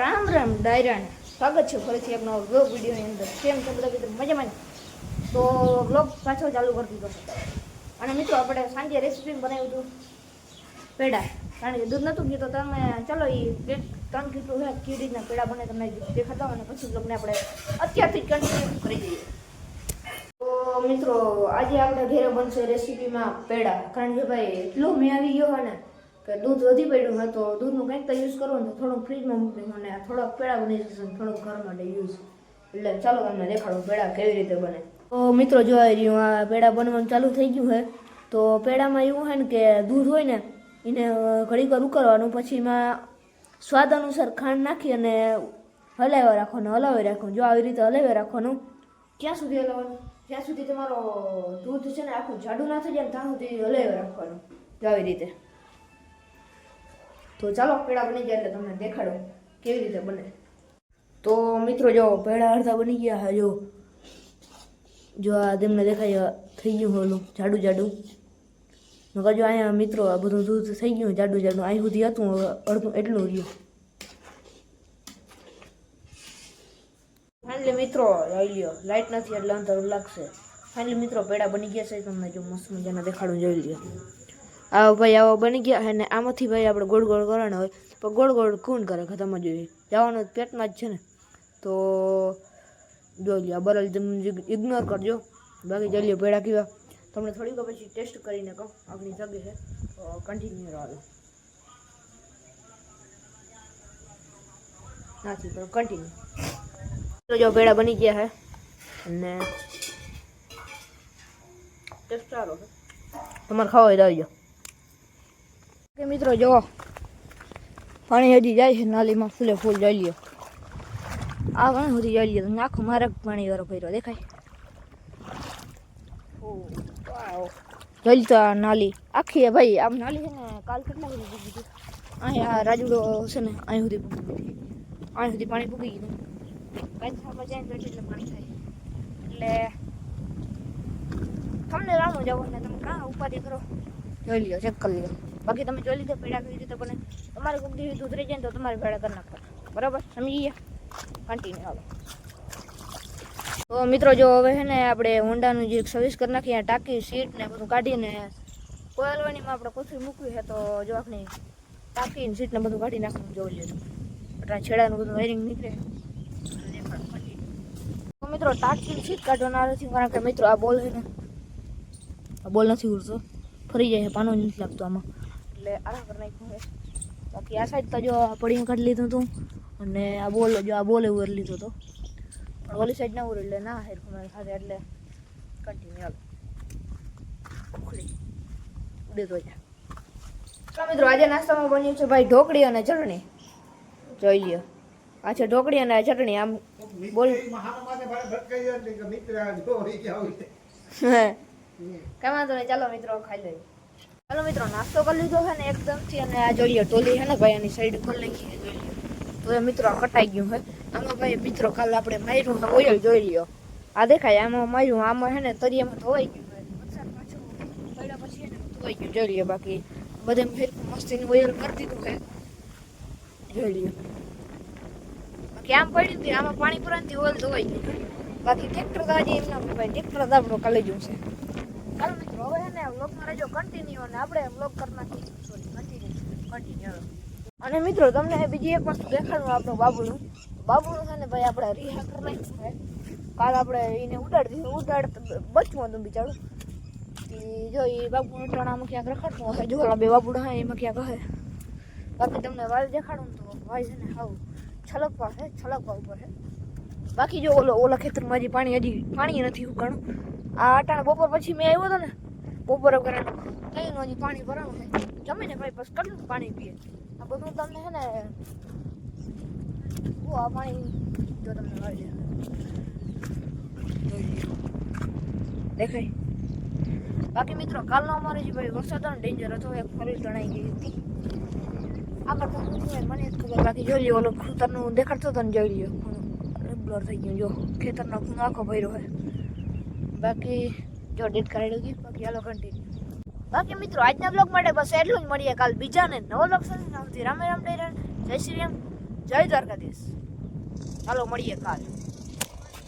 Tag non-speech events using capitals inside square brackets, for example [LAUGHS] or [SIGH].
રામ રામ ડાયરાને સ્વાગત છે ફરીથી એક નવો બ્લોગ વિડીયોની અંદર. કેમ છે બધા મિત્રો? મજામાં? તો બ્લોગ પાછો ચાલુ કરી દીધો અને મિત્રો, આપણે સાંજે રેસીપી બનાવ્યું હતું. પેડા. કારણ કે દૂધ નહોતું ગયું તમે ચલો એ બે ત્રણ કિલો છે કેવી રીતના પેડા બને તમને દેખાતા હોય અને પછી બ્લોગને આપણે અત્યારથી જ કન્ટિન્યુ કરી દઈએ. તો મિત્રો, આજે આપણે ઘેરે બનશે રેસીપીમાં પેડા. કારણ કે ભાઈ, એટલો મેં આવી ગયો ને કે દૂધ વધી પડ્યું હોય તો દૂધનું કંઈક તો યુઝ કરવું તો થોડુંક ફ્રીજમાં મૂકી અને થોડોક પેડા બની જશે થોડુંક ઘર માટે યુઝ એટલે ચાલો તમને દેખાડું પેડા કેવી રીતે બને. તો મિત્રો જોવા રહ્યું, આ પેડા બનવાનું ચાલુ થઈ ગયું છે, તો પેડામાં એવું હોય ને કે દૂધ હોય ને, એને ઘડીક વાર ઉકળવાનું, પછી એમાં સ્વાદ અનુસાર ખાંડ નાખી અને હલાવ્યા રાખવાનું, હલાવી રાખવાનું. જો આવી રીતે હલાવી રાખવાનું, ક્યાં સુધી હલાવવાનું? જ્યાં સુધી તમારો દૂધ છે ને આખું જાડું ના થઈ જાય ને ત્યાં સુધી હલાવી રાખવાનું. જો આવી રીતે. તો ચાલો, પેડા બની ગયા એટલે તમને દેખાડો કેવી રીતે બને. તો મિત્રો, જો પેડા અડધા બની ગયા હા, જો. જો આ તેમને દેખાય, થઈ ગયું ઓલું જાડું જાડું. નકર જો અહીંયા મિત્રો આ બધું દૂધ થઈ ગયું, જાડું જાડું. અહીં સુધી હતું અડધું એટલું રહ્યું. ફાઇનલી મિત્રો, જોઈ લ્યો લાઇટ નથી એટલે અંતર લાગશે. ફાઇનલી મિત્રો, પેડા બની ગયા છે, તમને જો મસ્ત મજાના દેખાડું જોઈ લ્યો. આવો ભાઈ આવો બની ગયા અને આમાંથી ભાઈ આપણે ગોળ ગોળ કરવાના હોય. પણ ગોળ ગોળ કોણ કરે ખતમ જોઈએ જવાનું પેટમાં જ છે ને. તો જોઈ આ બરલ તમે ઇગ્નોર કરજો. બાકી જઈ લ્યો પેડા કેવા. તમને થોડીક પછી ટેસ્ટ કરીને કહું. આપણી જગ્યા છે. તો કન્ટિન્યુ રહો નાથી પણ કન્ટિન્યુ જો પેડા બની ગયા છે. અને ટેસ્ટ સારો છે. તમારે ખાવા હોય તો આવી જાઓ કે મિત્રો જો પાણી હજી જાય છે, નાલીમાં ફૂલે ફૂલ જઈ લ્યો. આ પાણી સુધી જઈ લ્યો. તો આખું મારે પાણી વાળો ફર્યો દેખાય? જઈ તો આ નાલી. આખી હે ભાઈ, આમ નાલી છે ને, કાલ કેટલા સુધી પૂગી ગયું? અહીંયા રાજુડો છે ને, અહીં સુધી પૂગી ગયું. અહીં સુધી પાણી પૂગી ગયું. કાંઈ જાય તો એટલે પાણી થાય. એટલે તમને રામો જાવ ને તમે કાં ઉપાધિ કરો? જોઈ લ્યો ચેક કરી લ્યો. બાકી તમે જોઈ લીધો પેડા કરી દીધો પણ તમારે કોઈ દિવસ ઉતરી જાય ને તો તમારે પેડા કરી નાખવા બરાબર? સમજી ગયા કન્ટિન્યુ હવે તો મિત્રો જો હવે છે ને આપણે હોન્ડાનું જે સર્વિસ કરી નાખીએ ટાંકી, સીટ ને બધું કાઢીને કોયલવાનીમાં આપણે કોથળી મૂકવી છે તો જો આપણે ટાંકી ને સીટ ને બધું કાઢી નાખવાનું જોઈ લેજો એટલે છેડાનું બધું વાયરિંગ નીકળે. મિત્રો ટાંકી સીટ કાઢવાના નથી, કારણ કે મિત્રો આ બોલ છે ને, આ બોલ નથી ઉડતો. ફરી જાય પાનો નથી લાગતો આમાં. એટલે આરામ કરી નાખ્યું છે. બાકી આ સાઈડ તો જો પડીને કાઢી લીધું હતું અને આ બોલ જો આ બોલ એવું લીધો હતો. પણ ઓલી સાઈડ ના ઉરે એટલે ના હેરખું મારી સાથે એટલે કન્ટિન્યુ હાલો. ઉખડી. ઉડે તો જા મિત્રો આજે નાસ્તામાં બન્યું છે ભાઈ ઢોકળી અને ચટણી. જોઈ લ્યો. આ છે ઢોકળી અને ચટણી. આમ બોલ. [LAUGHS] કઈ વાંધો નહીં ચાલો મિત્રો ખાઈ લઈએ. ચાલો મિત્રો, નાસ્તો કરી લીધો છે ને એકદમથી અને આ જોઈએ ટોલી છે ને ભાઈ, આની સાઈડ ખોલી નાખી જોઈ તો એ મિત્રો કટાઈ ગયું છે. આમાં ભાઈ મિત્રો કાલ આપણે માર્યું છે ઓઇલ જોઈ લ્યો. આ દેખાય, આમાં માર્યું, આમાં છે ને તરિયામાં ધોવાઈ ગયું વરસાદ પાછો લ્યો બાકી. બધે ફેરકું મસ્તીનું ઓઇલ કરી દીધું છે. જોઈ બાકી આમ પડ્યું હતું, આમાં પાણી પુરાનથી ઓઇલ ધોવાઈ ગયું બાકી ટ્રેક્ટર તો આજે એમના ભાઈ ટ્રેક્ટર તો આપણું કાલે જ છે ચાલો મિત્રો હવે છે વ્લોગમાં રહેજો કન્ટિન્યુ અને આપણે વ્લોગ કર નાખી સોરી કન્ટિન્યુ કન્ટિન્યુ અને મિત્રો, તમને બીજી એક વસ્તુ દેખાડું આપણું બાબુનું. બાબુનું છે ને ભાઈ, આપણે રિહા કરી નાખ્યું કાલ આપણે એને ઉડાડી દીધું. ઉડાડ બચવું હતું બિચારું. જો એ બાબુનું ચણામાં ક્યાંક રખડતું હશે જો બે બાબુડા હા એમાં ક્યાંક હશે બાકી તમને વાલ દેખાડું તો વાય છે ને હાવ છલકવા છે, છલકવા ઉપર છે. બાકી જો ઓલો ઓલા ખેતરમાં હજી પાણી હજી પાણી નથી ઉકાણું. આ અટાણે બપોર પછી મેં આવ્યો હતો ને, બપોર વગર કઈ હજી પાણી ભરાવું ને જમીને ભાઈ બસ કેટલું પાણી પીએ. આ બધું તમને છે ને આ પાણી જો તમને મળી દેખાય. બાકી મિત્રો, કાલનો અમારે જે ભાઈ વરસાદ ડેન્જર હતો એક ફરી તણાઈ ગઈ હતી. આગળ તો મને ખબર, બાકી જોઈ લ્યો, ઓલો ખેતરનું દેખાડતો હતો ને, જોઈ લ્યો. બ્લર થઈ ગયું, જો ખેતરનો ખૂણો આખો ભર્યો હોય. બાકી જો ડેટ કરાવી ગઈ બાકી ચાલો કન્ટિન્યુ બાકી મિત્રો, આજના બ્લોગ માટે બસ એટલું જ મળીએ. કાલ બીજાને નવો બ્લોગ સાથે. રામે રામ જય શ્રી રામ. જય દ્વારકાધીશ. ચાલો મળીએ કાલ.